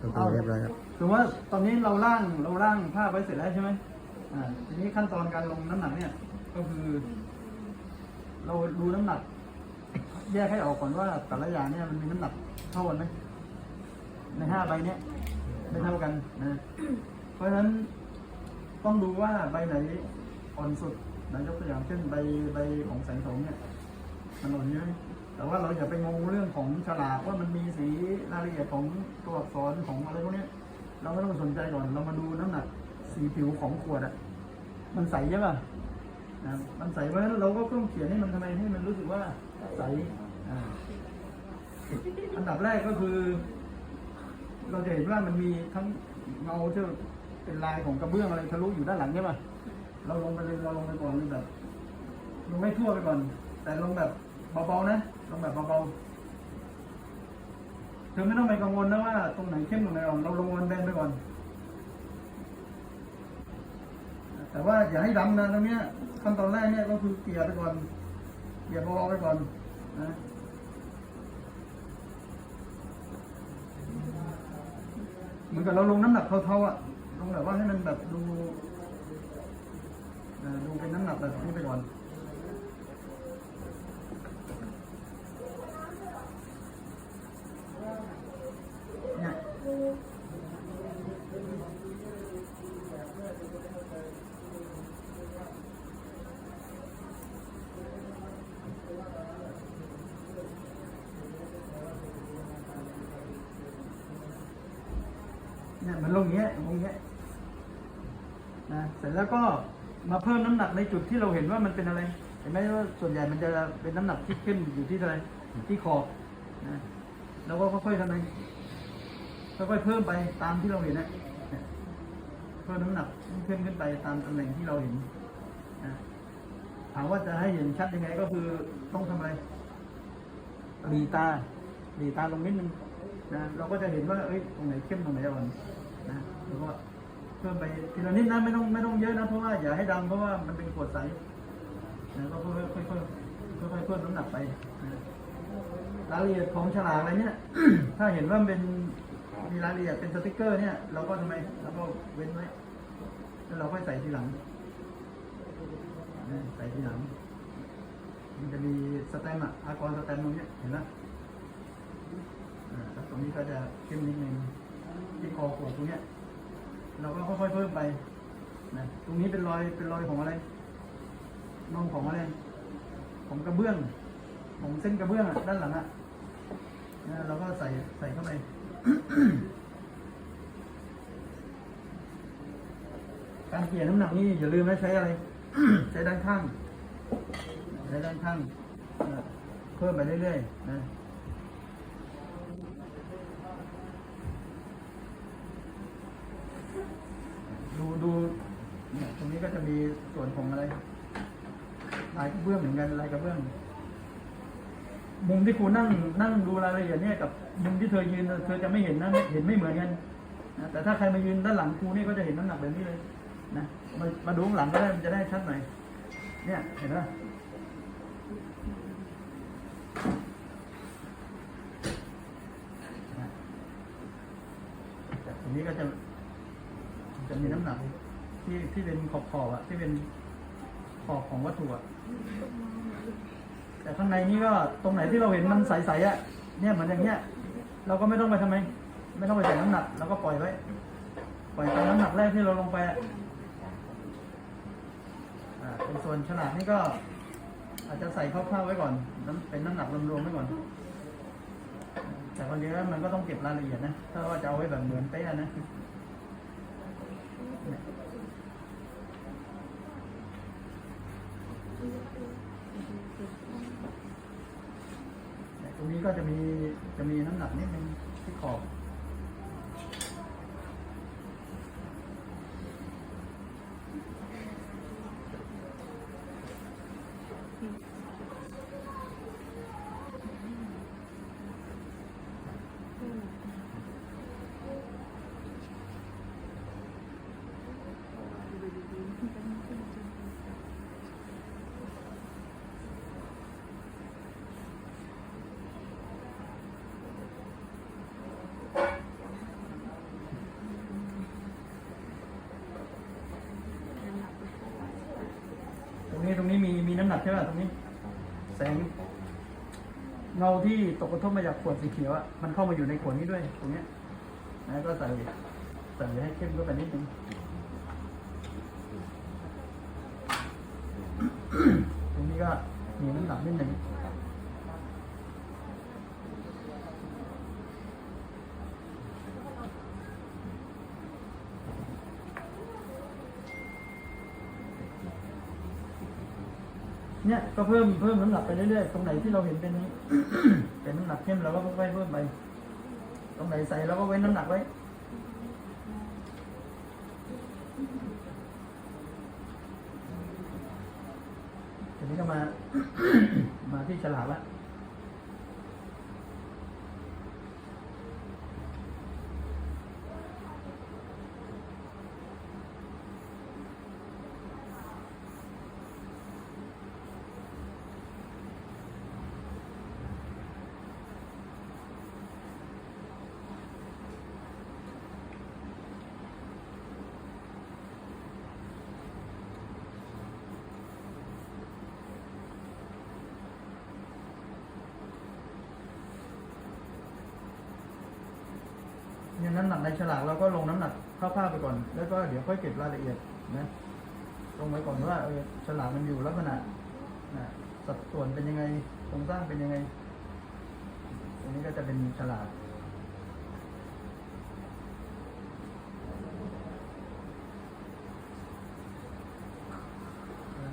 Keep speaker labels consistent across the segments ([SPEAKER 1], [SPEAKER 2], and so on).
[SPEAKER 1] โอเคเรียบร้อยครับ
[SPEAKER 2] ถือว่าตอนนี้เราล่างเราล่างภาพไว้เสร็จแล้วใช่ไหมอ่าทีนี้ขั้นตอนการลงน้ำหนักเนี่ย ก็คือ เราดูน้ำหนัก แยกให้ออกก่อนว่าแต่ละอย่างเนี่ยมันมีน้ำหนักเท่ากันไหมในห้าใบเนี้ยไม่เท่ากันนะเพราะฉะนั้นต้องดูว่าใบไหนอ่อนสุดนะยกตัวอย่างเช่นใบใบของแสงสองเนี่ยมันอ่อนเยอะ แต่ว่าเราอย่าไปงงเรื่องของฉลากว่ามันมีสีรายละเอียดของตัวอักษรของอะไรพวกนี้เราไม่ต้องสนใจก่อนเรามาดูน้ำหนักสีผิวของขวดอะมันใสใช่ป่ะนะมันใสเพราะฉะนั้นเราก็ต้องเขียนให้มันทำไมให้มันรู้สึกว่าใสอ่าอันดับแรกก็คือ เราจะเห็นว่ามันมีทั้งเงาที่เป็นลายของกระเบื้องอะไรทะลุอยู่ด้านหลังใช่ป่ะเราลงไปเลยเราลงไปก่อนเลยแบบลงไม่ทั่วไปก่อน แต่ลงแบบเบาๆนะ ลงแบบเบาๆเธอไม่ต้องไปกังวลนะว่า ตรงไหนเข้มตรงไหนอ่อนเราลงวันแบนไปก่อน แต่ว่าอย่าให้ดำนะตรงเนี้ยขั้นตอนแรกเนี่ยก็คือเกลี่ยไปก่อนเกลี่ยเบาๆไปก่อนนะเหมือนกับเราลงน้ำหนักเท่าๆอะ ลงแบบว่าให้มันแบบดูดูเป็นน้ำหนักแบบนี้ไปก่อน เนี่ยมันลงอย่างเงี้ยลงอย่างเงี้ยนะเสร็จแล้วก็มาเพิ่มน้ำหนักในจุดที่เราเห็นว่ามันเป็นอะไร เห็นไหมว่าส่วนใหญ่มันจะเป็นน้ำหนักที่เข้มอยู่ที่อะไรที่ขอนะแล้วก็ค่อยๆทำไง ค่อยๆเพิ่มไปตามที่เราเห็นนะเพิ่มน้ำหนักเข้มขึ้นไปตามตำแหน่งที่เราเห็นนะถามว่าจะให้เห็นชัดยังไงก็คือต้องทำอะไรหลีตาหลีตาลงนิดนึงนะเราก็จะเห็นว่าเอ้ยตรงไหนเข้มตรงไหนอ่อนนะแล้วก็เพิ่มไปทีละนิดนะไม่ต้องไม่ต้องเยอะนะเพราะว่าอย่าให้ดำเพราะว่ามันเป็นขวดใสนะก็ค่อยๆค่อยๆค่อยๆเพิ่มน้ำหนักไปนะรายละเอียดของฉลากอะไรเนี่ย ถ้าเห็นว่ามันเป็น มีรายละเอียดเป็นสติกเกอร์เนี่ยเราก็ทำไมเราก็เว้นไว้แล้วเราค่อยใส่ทีหลังใส่ทีหลัง มันจะมีสแตมป์อะอากรสแตมป์ตรงนี้เห็นไหมตรงนี้ก็จะเข้มนิดนึงที่คอขวดตรงเนี้ย เราก็ค่อยๆเพิ่มไปนะตรงนี้เป็นรอยเป็นรอยของอะไรน่องของอะไรของกระเบื้อง ของเส้นกระเบื้องอะด้านหลังอะเราก็ใส่ใส่เข้าไป การเปลี่ยนน้ำหนักนี่อย่าลืมนะใช้อะไร ใช้ด้านข้าง ใช้ด้านข้าง เพิ่มไปเรื่อยๆนะดูดูเนี่ยตรงนี้ก็จะมีส่วนของอะไรลายกระเบื้องเหมือนกันลายกระเบื้อง มุมที่ครูนั่งนั่งดูรายละเอียดเนี่ยกับมุมที่เธอยืนเธอจะไม่เห็นนะเห็นไม่เหมือนกันนะแต่ถ้าใครมายืนด้านหลังครูนี่ก็จะเห็นน้ำหนักแบบนี้เลยนะมามาดูข้างหลังก็ได้มันจะได้ชัดหน่อยเนี่ยเห็นไหมนะตรงนี้ก็จะจะมีน้ำหนักที่ที่เป็นขอบขอบอะที่เป็นขอบของวัตถุอะ แต่ข้างในนี้ก็ตรงไหนที่เราเห็นมันใสๆอะเนี่ยเหมือนอย่างเงี้ย เราก็ไม่ต้องไปทำไม ไม่ต้องไปใส่น้ำหนักเราก็ปล่อยไว้ ปล่อยตามน้ำหนักแรกที่เราลงไปอะอ่าเป็นส่วนฉลากนี่ก็ อาจจะใส่คร่าวๆไว้ก่อนน้ำเป็นน้ำหนักรวมๆไว้ก่อน แต่คนเดียวมันก็ต้องเก็บรายละเอียดนะถ้าว่าจะเอาไว้แบบเหมือนเป๊ะนะเนี่ย ตรงนี้ก็จะมีจะมีน้ำหนักนิดนึงที่ขอบ นี้มีมีน้ำหนักใช่ไหมตรงนี้ แสง เงาที่ตกกระทบมาจากขวดสีเขียวอะมันเข้ามาอยู่ในขวดนี้ด้วยตรงเนี้ยนะก็ใส่ใส่ให้เข้มขึ้นไปนิดนึงตรงนี้ก็มีน้ำหนักนิดหนึ่ง เนี่ยก็เพิ่มเพิ่มน้ำหนักไปเรื่อยๆตรงไหนที่เราเห็นเป็นเป็นน้ำหนักเข้มเราก็ค่อยๆเพิ่มไป ตรงไหนใส่เราก็เว้นน้ำหนักไว้ทีนี้ก็มา มาที่ฉลากละ เน้ำหนักในฉลากเราก็ลงน้ำหนักคร่าวๆไปก่อน แล้วก็เดี๋ยวค่อยเก็บรายละเอียดนะลงไว้ก่อนว่าเออฉลากมันอยู่ลักษณะนะสัดส่วนเป็นยังไงโครงสร้างเป็นยังไงอันนี้ก็จะเป็นฉลาก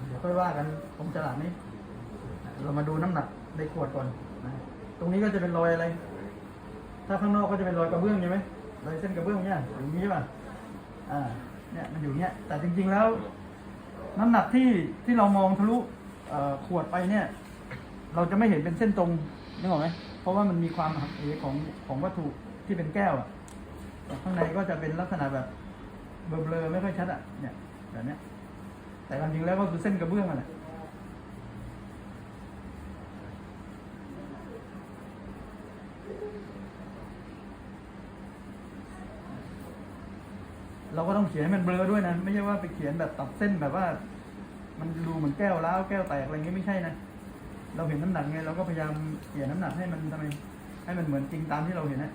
[SPEAKER 2] เดี๋ยวค่อยว่ากันตรงฉลากนี้ เรามาดูน้ำหนักในขวดก่อนนะตรงนี้ก็จะเป็นรอยอะไร ถ้าข้างนอกก็จะเป็นรอยกระเบื้องใช่ไหม รอยเส้นกระเบื้องเนี่ยอย่างนี้ใช่ป่ะอ่าเนี่ยมันอยู่เนี่ยแต่จริงๆแล้ว น้ำหนักที่ที่เรามองทะลุขวดไปเนี่ย เราจะไม่เห็นเป็นเส้นตรงนึกออกไหมเพราะว่ามันมีความหักเหของของวัตถุที่เป็นแก้วอะข้างในก็จะเป็นลักษณะแบบเบลอๆไม่ค่อยชัดอะเนี่ยแบบเนี้ยแต่ความจริงแล้วก็คือเส้นกระเบื้องอะแหละ เราก็ต้องเขียนให้มันเบลอด้วยนะ ไม่ใช่ว่าไปเขียนแบบตัดเส้นแบบว่า มันดูเหมือนแก้วร้าวแก้วแตกอะไรเงี้ยไม่ใช่นะ เราเห็นน้ำหนักไงเราก็พยายามเขียนน้ำหนักให้มันทำไมให้มันเหมือนจริงตามที่เราเห็นนะ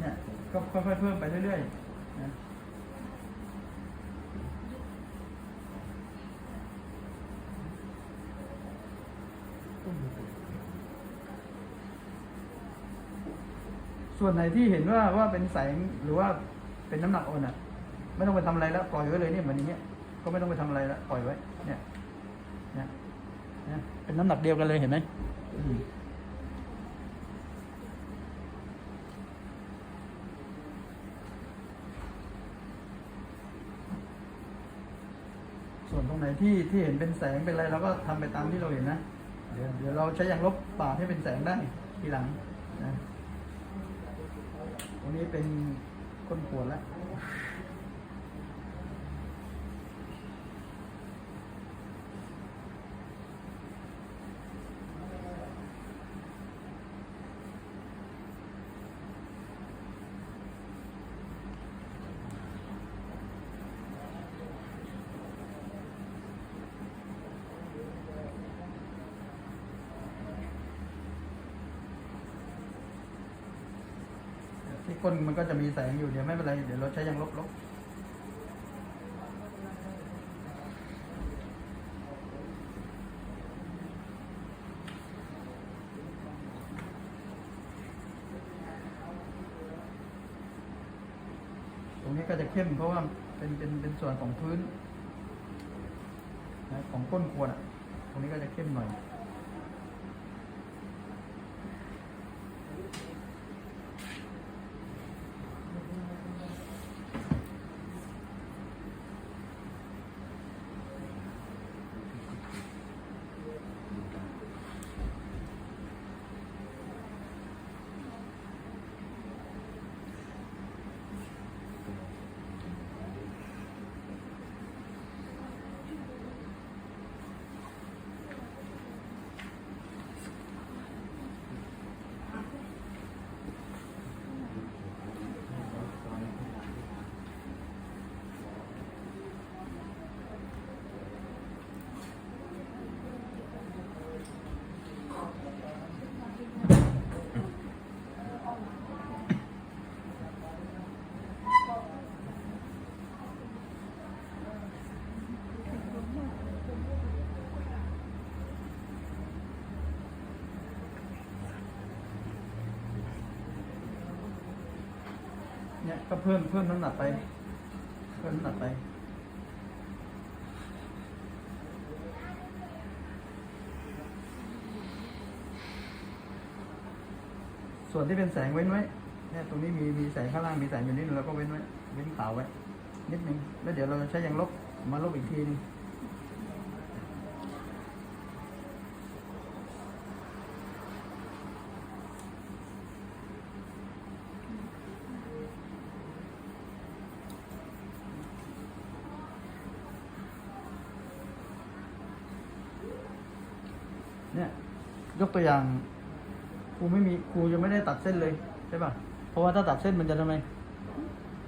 [SPEAKER 2] เนี่ยก็ค่อยๆเพิ่มไปเรื่อยๆนะ ส่วนไหนที่เห็นว่าว่าเป็นแสงหรือว่าเป็นน้ำหนักอ่อนอะ ไม่ต้องไปทำอะไรแล้วปล่อยไว้เลยเนี่ยเหมือนอย่างเงี้ยก็ไม่ต้องไปทำอะไรแล้วปล่อยไว้ เนี่ยเนี่ยเนี่ยเป็นน้ำหนักเดียวกันเลยเห็นไหมส่วนตรงไหนที่ที่เห็นเป็นแสงเป็นอะไรเราก็ทำไปตามที่เราเห็นนะ เดี๋ยวเดี๋ยวเราใช้ยางลบปาดให้เป็นแสงได้ทีหลังนะ ตรงนี้เป็นคนปวดแล้ว ที่ ก้นมันก็จะมีแสงอยู่เดี๋ยวไม่เป็นไร เดี๋ยวเราใช้ยางลบลบตรงนี้ก็จะเข้มเพราะว่าเป็นเป็นเป็นส่วนของพื้นนะของก้นขวดอะ ตรงนี้ก็จะเข้มหน่อย เนี่ยก็เพิ่มเพิ่มน้ำหนักไป เพิ่มน้ำหนักไปส่วนที่เป็นแสงเว้นไว้เนี่ยตรงนี้มีมีแสงข้างล่างมีแสงอยู่นิดนึงเราก็เว้นไว้ เว้นขาวไว้ นิดนึง แล้วเดี๋ยวเราใช้ยางลบมาลบอีกทีนึง เนี่ย ยกตัวอย่างครูไม่มีครูยังไม่ได้ตัดเส้นเลยใช่ป่ะเพราะว่าถ้าตัดเส้นมันจะทำไม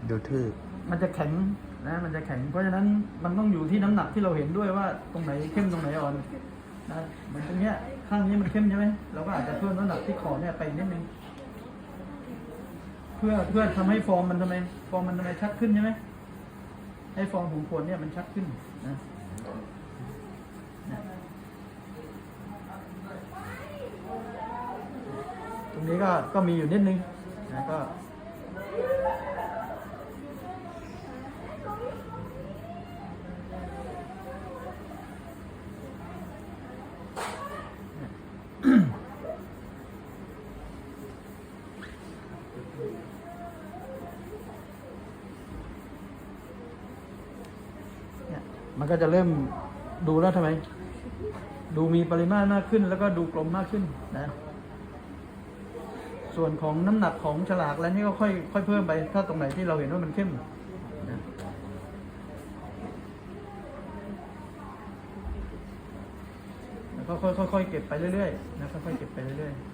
[SPEAKER 1] ดูทื่อ
[SPEAKER 2] มันจะแข็งนะมันจะแข็งเพราะฉะนั้นมันต้องอยู่ที่น้ำหนักที่เราเห็นด้วยว่าตรงไหนเข้มตรงไหนอ่อนนะเหมือนตรงเนี้ยข้างนี้มันเข้มใช่ไหมเราก็อาจจะเพิ่มน้ำหนักที่คอเนี่ยไปนิดนึงเพื่อเพื่อทำให้ฟอร์มมันทำไมฟอร์มมันทำไมชัดขึ้นใช่ไหมให้ฟอร์มของขวดเนี่ยมันชัดขึ้นนะนะต รงนี้ก็ก็มีอยู่นิดนึงนะก็มันก็จะเริ่มดูแล้วทำไม ดูมีปริมาตรมากขึ้น แล้วก็ดูกลมมากขึ้นนะ ส่วนของน้ำหนักของฉลากแล้วนี่ก็ค่อยค่อยเพิ่มไป ถ้าตรงไหนที่เราเห็นว่ามันเข้มนะแล้วก็ค่อยค่อยๆเก็บไปเรื่อยๆนะค่อยๆเก็บไปเรื่อยๆ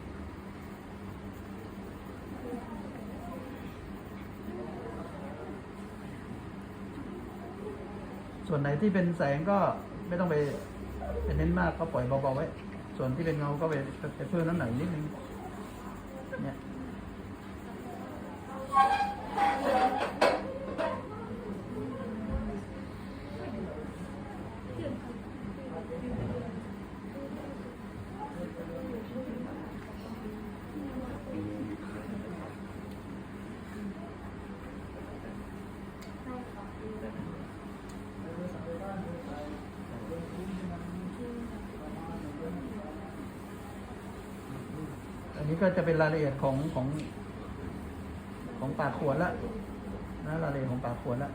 [SPEAKER 2] ส่วนไหนที่เป็นแสงก็ไม่ต้องไปไปเน้นมากก็ปล่อยเบาๆไว้ ส่วนที่เป็นเงาก็ไปไปเพิ่มน้ำหนักนิดนึง ก็จะเป็นรายละเอียดของของของปากขวดละนะรายละเอียดของปากขวดละ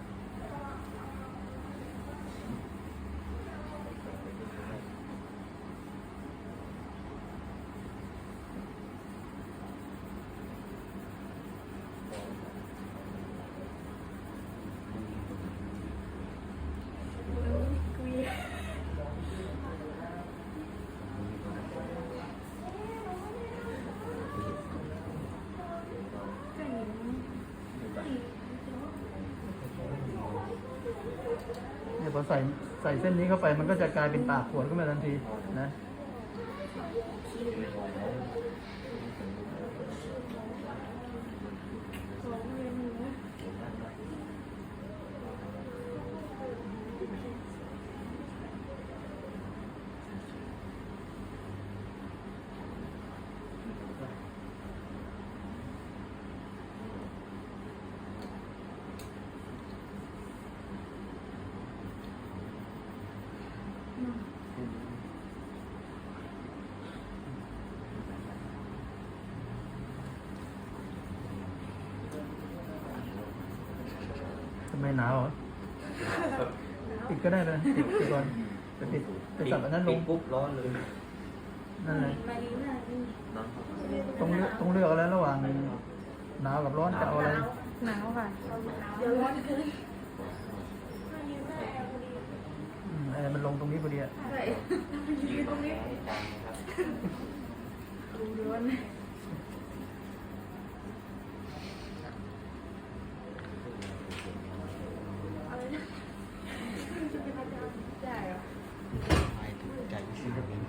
[SPEAKER 2] ใส่ใส่เส้นนี้เข้าไปมันก็จะกลายเป็นปากขวดขึ้นมาทันทีนะ ไมหนาวเหรอปิดก็ได้เลยปิดปิดก่อนไปปิดไปสับอันนั้นลง
[SPEAKER 1] ปุ๊บร้อนเลย
[SPEAKER 2] นั่นเลย
[SPEAKER 3] มาดีมากนี่
[SPEAKER 2] ต้องเลือกต้องเลือกเอาแล้วระหว่างหนาวกับร้อนจะเอาอะไร
[SPEAKER 3] หนาวค่ะเดี๋ยวร้อนเกิน
[SPEAKER 2] อืมเออมันลงตรงนี้พอดีอะ
[SPEAKER 3] ใส่ยืนตรงนี้ดูร้อนอะไรนะจะเป็นอาจารย์ได้เหรอ
[SPEAKER 1] ไม่ถูกใจศิลปิน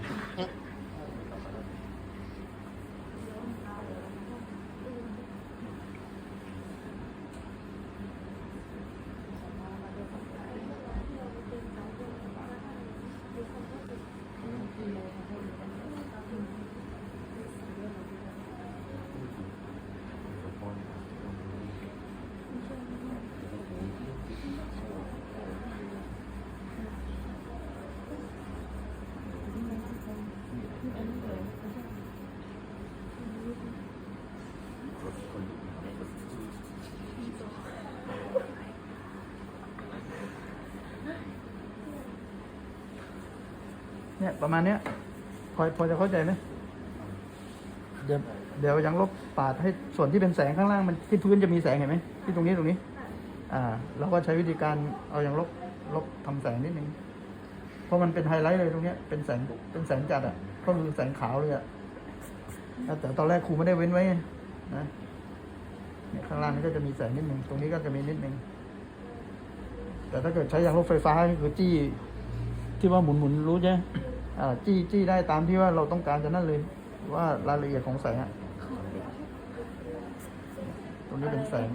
[SPEAKER 3] เป
[SPEAKER 2] ระมาณเนี้ยพอพอจะเข้าใจไหมเดี๋ยวเดี๋ยวยังลบปาดให้ส่วนที่เป็นแสงข้างล่างมันที่พื้นจะมีแสงเห็นไหมที่ตรงนี้ตรงนี้ อ่าเราก็ใช้วิธีการเอายังลบลบทำแสงนิดนึงเพราะมันเป็นไฮไลท์เลยตรงเนี้ยเป็นแสงเป็นแสงจัดอะก็คือแสงขาวเลยอะแต่ตอนแรกครูไม่ได้เว้นไว้นะเนี่ยข้างล่างนี่ก็จะมีแสงนิดนึงตรงนี้ก็จะมีนิดนึงแต่ถ้าเกิดใช้ยางลบไฟฟ้าก็คือจี้ที่ว่าหมุนหมุนรู้ใช่ไหม จี้จี้ได้ตามที่ว่าเราต้องการจะนั่นเลย ว่ารายละเอียดของแสงอะตรงนี้เป็นแสง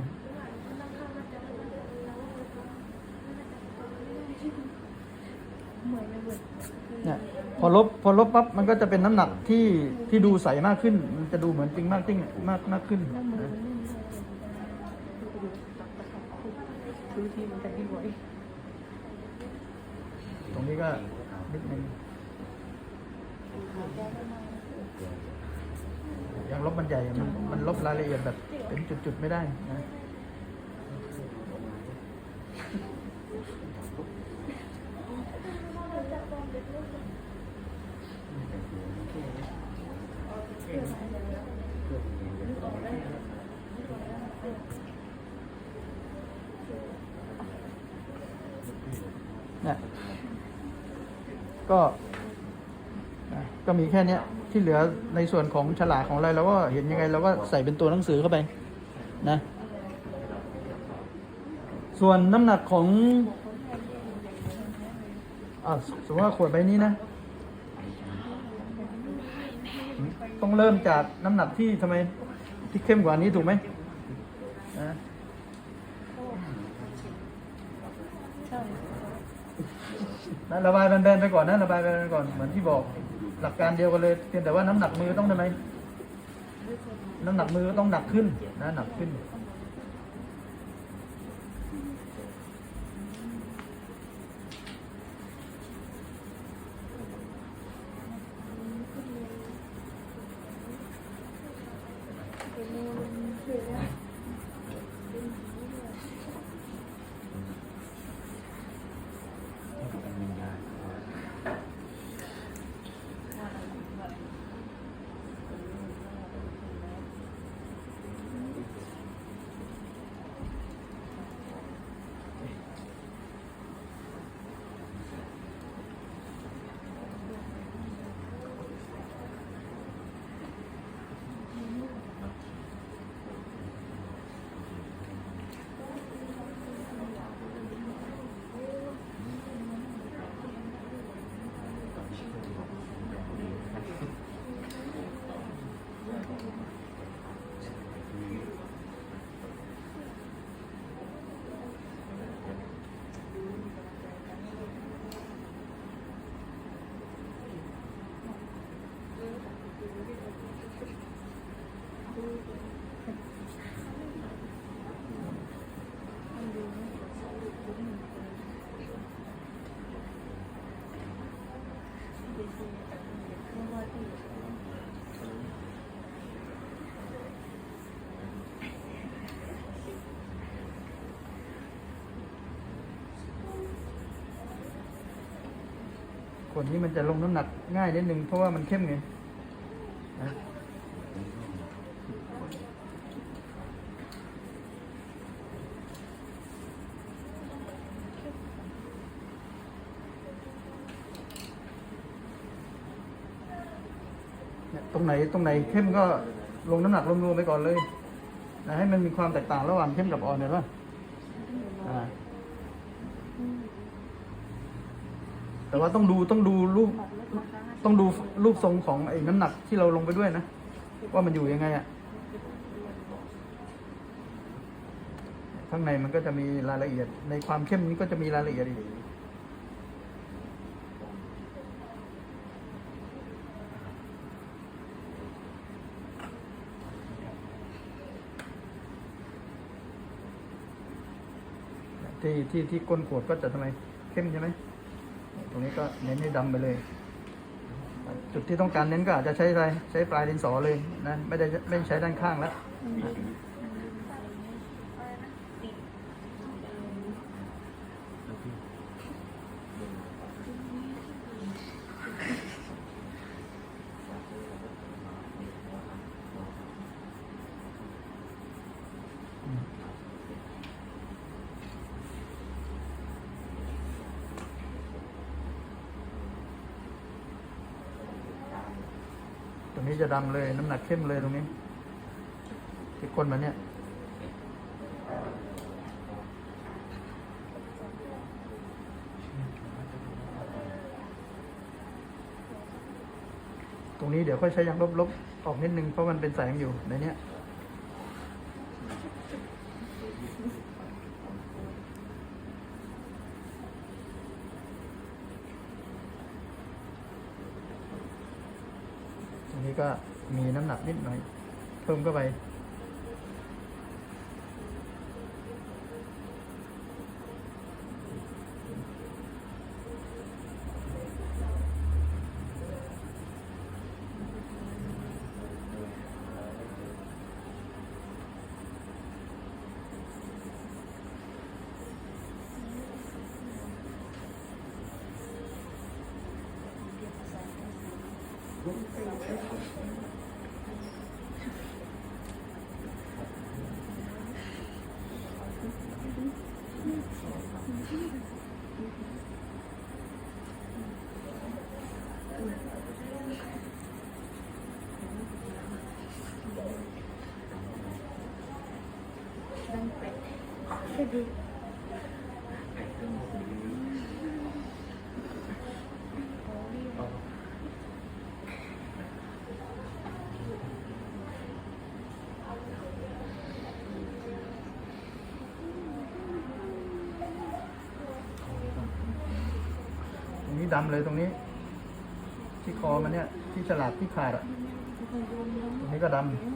[SPEAKER 3] เหมือนระเบิด
[SPEAKER 2] เนี่ยพอลบพอลบปั๊บมันก็จะเป็นน้ำหนักที่ที่ดูใสมากขึ้น มันจะดูเหมือนจริงมากจริงมากมากขึ้น
[SPEAKER 3] แล้วมือ
[SPEAKER 2] นะ
[SPEAKER 3] มันไม่มีทุกทีมันจะดีบ่อย
[SPEAKER 2] ตรงนี้ก็นิดนึง อย่างลบมันใหญ่มันมันลบรายละเอียดแบบเป็นจุดๆไม่ได้นะนี่ก็ ก็มีแค่เนี้ยที่เหลือในส่วนของฉลากของอะไรเราก็เห็นยังไงเราก็ใส่เป็นตัวหนังสือเข้าไปนะ ส่วนน้ำหนักของอ่าสมมติว่าขวดใบนี้นะ ต้องเริ่มจากน้ำหนักที่ทำไมที่เข้มกว่านี้ถูกไหมนะ
[SPEAKER 3] ใช่
[SPEAKER 2] นะระบายแบนๆไปก่อนนะระบายแบนๆไปก่อนเหมือนที่บอก หลักการเดียวกันเลยเพียงแต่ว่าน้ำหนักมือต้องได้ไหม น้ำหนักมือต้องหนักขึ้นนะหนักขึ้น คนนี้มันจะลงน้ำหนักง่ายนิดนึงเพราะว่ามันเข้มไงนะตรงไหนตรงไหนเข้มก็ลงน้ำหนักรวมๆไปก่อนเลยนะให้มันมีความแตกต่างระหว่างเข้มกับอ่อนเห็นปะอ่า แต่ว่าต้องดูต้องดูรูปต้องดูรูปทรงของไอ้น้ำหนักที่เราลงไปด้วยนะ ว่ามันอยู่ยังไงอะข้างในมันก็จะมีรายละเอียด ในความเข้มนี้ก็จะมีรายละเอียดอีกที่ที่ที่ก้นขวดก็จะทำไมเข้มใช่ไหม ตรงนี้ก็เน้นให้ดำไปเลย จุดที่ต้องการเน้นก็อาจจะใช้อะไรใช้ปลายดินสอเลยนะไม่ได้ไม่ใช้ด้านข้างแล้ว
[SPEAKER 4] จะดำเลย น้ำหนักเข้มเลยตรงนี้ที่ก้นมันเนี่ย ตรงนี้เดี๋ยวค่อยใช้ยางลบๆออกนิดนึงเพราะมันเป็นแสงอยู่ในเนี้ย นี้ก็มีน้ำหนักนิดหน่อย เพิ่มเข้าไป ตรงนี้ดำเลยตรงนี้ ที่คอมันเนี่ย ที่ฉลาดที่ขาดอะตรงนี้ก็ดำ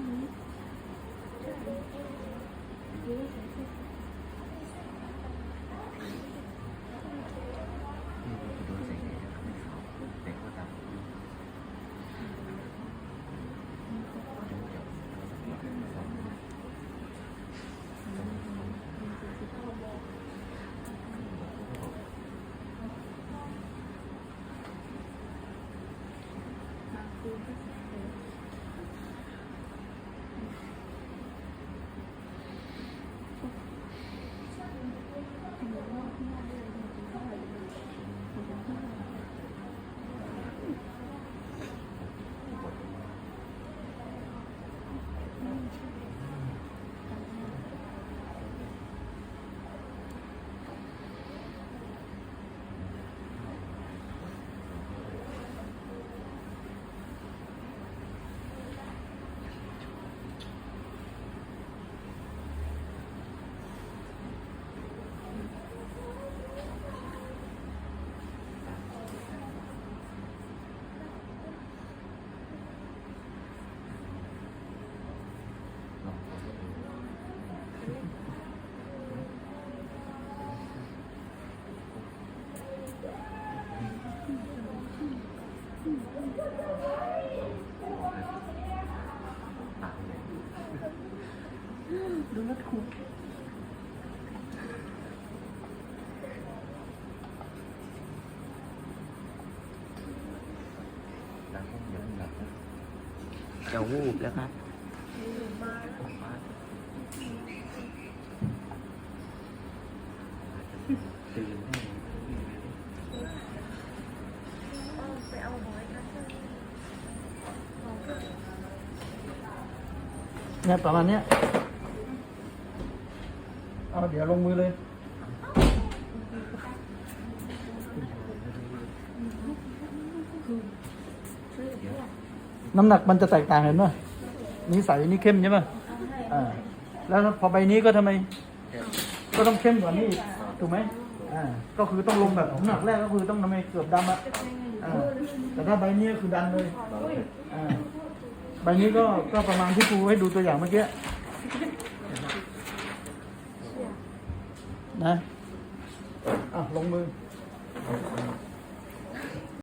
[SPEAKER 1] จะ
[SPEAKER 3] วู
[SPEAKER 1] บแล้วครับตื่น
[SPEAKER 3] เอาหมอยนะ
[SPEAKER 4] เนี่ยประมาณเนี้ยเอาเดี๋ยวลงมือเลย น้ำหนักมันจะแตกต่างกันป่ะนี้ใสนี่เข้มใช่ป่ะอ่า แล้วพอใบนี้ก็ทำไม ก็ต้องเข้มกว่านี้อีกถูกไหมอ่า ก็คือต้องลงแบบน้ำหนักแรกก็คือต้องทำไมเกือบดำอะอ่า แต่ถ้าใบนี้ก็คือดันเลย อ่า ใบนี้ก็ก็ประมาณที่ครูให้ดูตัวอย่างเมื่อกี้ นะ อะลงมือ